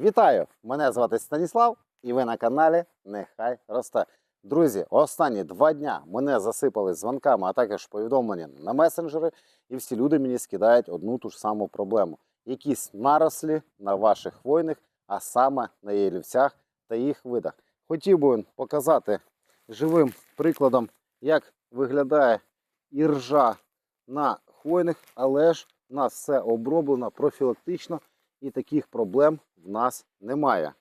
Вітаю! Мене звати Станіслав, і ви на каналі Нехай росте. Друзі, останні два дня мене засипали дзвонками, а також повідомлення на месенджери, і всі люди мені скидають одну ту ж саму проблему. Якісь нарослі на ваших хвойних, а саме на ялівцях та їх видах. Хотів би показати живим прикладом, як виглядає іржа на хвойних, але ж у нас все оброблено профілактично і таких проблем в нас немає.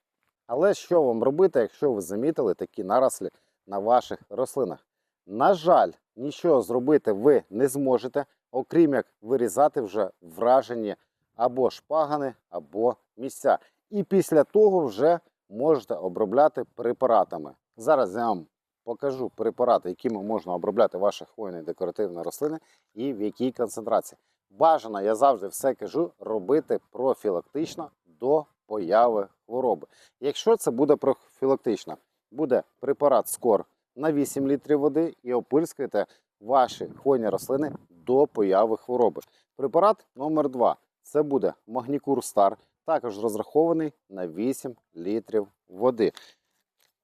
Але що вам робити, якщо ви замітили такі нарослі на ваших рослинах? На жаль, нічого зробити ви не зможете, окрім як вирізати вже вражені або шпагани, або місця. І після того вже можете обробляти препаратами. Зараз я вам покажу препарати, якими можна обробляти ваші хвойні декоративні рослини і в якій концентрації. Бажано, я завжди все кажу, робити профілактично до появи хвороби. Якщо це буде профілактично, буде препарат скор на 8 літрів води і опильскайте ваші хвойні рослини до появи хвороби. Препарат номер 2 це буде Магнікур Стар, також розрахований на 8 літрів води.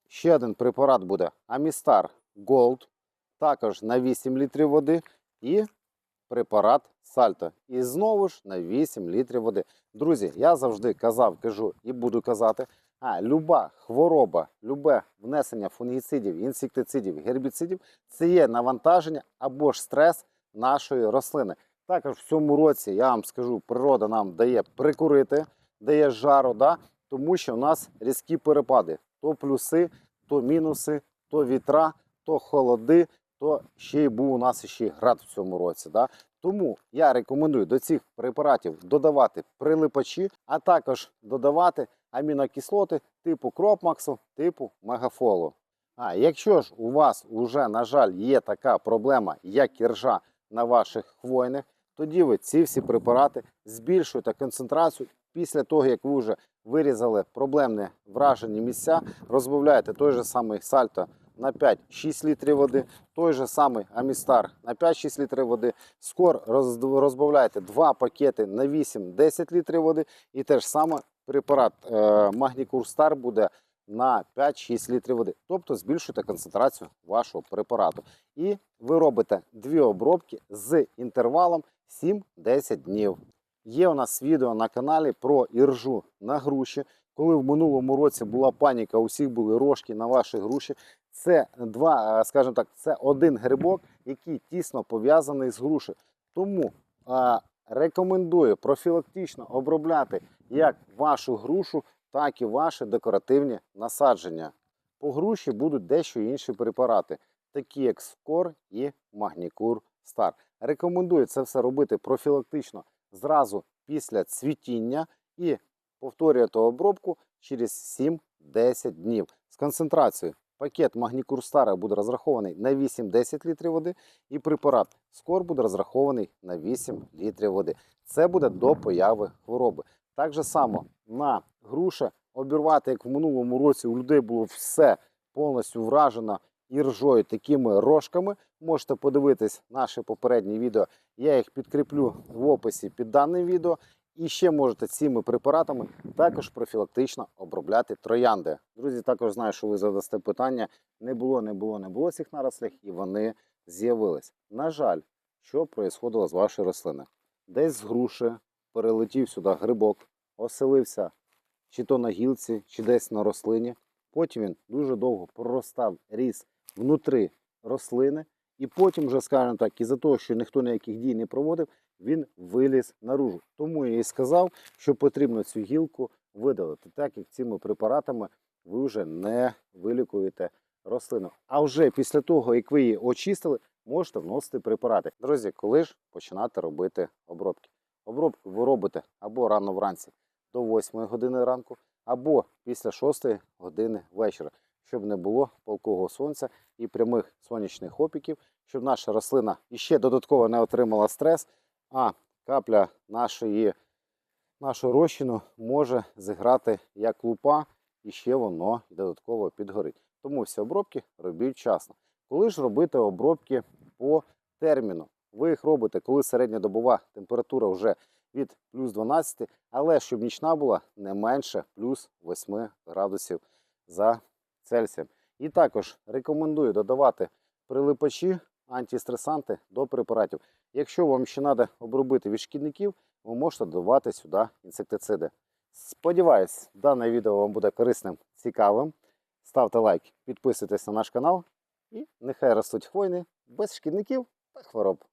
Ще один препарат буде Амістар Gold, також на 8 літрів води. І препарат Сальто. І знову ж на 8 літрів води. Друзі, я завжди казав, кажу і буду казати. А люба хвороба, любе внесення фунгіцидів, інсектицидів, гербіцидів це є навантаження або ж стрес нашої рослини. Також в цьому році я вам скажу, природа нам дає прикурити, дає жару, да? тому що у нас різкі перепади: то плюси, то мінуси, то вітра, то холоди, то ще й був у нас ще град в цьому році. Да? Тому я рекомендую до цих препаратів додавати прилипачі, а також додавати амінокислоти типу Кропмаксу, типу Мегафолу. А якщо ж у вас вже, на жаль, є така проблема, як іржа на ваших хвойних, тоді ви ці всі препарати збільшуєте концентрацію після того, як ви вже вирізали проблемні вражені місця, розбавляєте той же самий сальто на 5-6 літрів води, той же самий Амістар на 5-6 літрів води, скор роз- розбавляєте 2 пакети на 8-10 літрів води, і те ж саме препарат е, Магнікур Стар буде на 5-6 літрів води. Тобто збільшуєте концентрацію вашого препарату. І ви робите дві обробки з інтервалом 7-10 днів. Є у нас відео на каналі про іржу на груші. Коли в минулому році була паніка, у всіх були рожки на ваші груші. Це два, е, скажімо так, це один грибок, який тісно пов'язаний з грушею. Тому е, рекомендую профілактично обробляти як вашу грушу, так і ваші декоративні насадження. По груші будуть дещо інші препарати, такі як Скор і Магнікур Стар. Рекомендую це все робити профілактично зразу після цвітіння і повторювати обробку через 7-10 днів з концентрацією. Пакет Магнікур Стара буде розрахований на 8-10 літрів води, і препарат Скор буде розрахований на 8 літрів води. Це буде до появи хвороби. Так же само на груша обірвати, як в минулому році у людей було все повністю вражено іржою такими рожками. Можете подивитись наші попередні відео. Я їх підкріплю в описі під даним відео. І ще можете цими препаратами також профілактично обробляти троянди. Друзі, також знаю, що ви задасте питання. Не було, не було, не було цих нарослих, і вони з'явились. На жаль, що происходило з вашою рослиною? Десь з груші перелетів сюди грибок, оселився чи то на гілці, чи десь на рослині. Потім він дуже довго проростав, ріс внутри рослини, і потім, вже, скажімо так, із-за того, що ніхто ніяких дій не проводив, він виліз наружу. Тому я і сказав, що потрібно цю гілку видалити, так як цими препаратами ви вже не вилікуєте рослину. А вже після того, як ви її очистили, можете вносити препарати. Друзі, коли ж починати робити обробки? Обробку ви робите або рано вранці до 8 години ранку, або після 6 години вечора, щоб не було палкого сонця і прямих сонячних опіків, щоб наша рослина іще додатково не отримала стрес, а капля нашої, нашого розчину може зіграти як лупа, і ще воно додатково підгорить. Тому всі обробки робіть вчасно. Коли ж робити обробки по терміну? Ви їх робите, коли середньодобова температура вже від плюс 12, але щоб нічна була не менше плюс 8 градусів за Цельсієм. І також рекомендую додавати прилипачі, антистресанти до препаратів. Якщо вам ще треба обробити від шкідників, ви можете додавати сюди інсектициди. Сподіваюсь, дане відео вам буде корисним, цікавим. Ставте лайк, підписуйтесь на наш канал і нехай ростуть хвойни без шкідників та хвороб.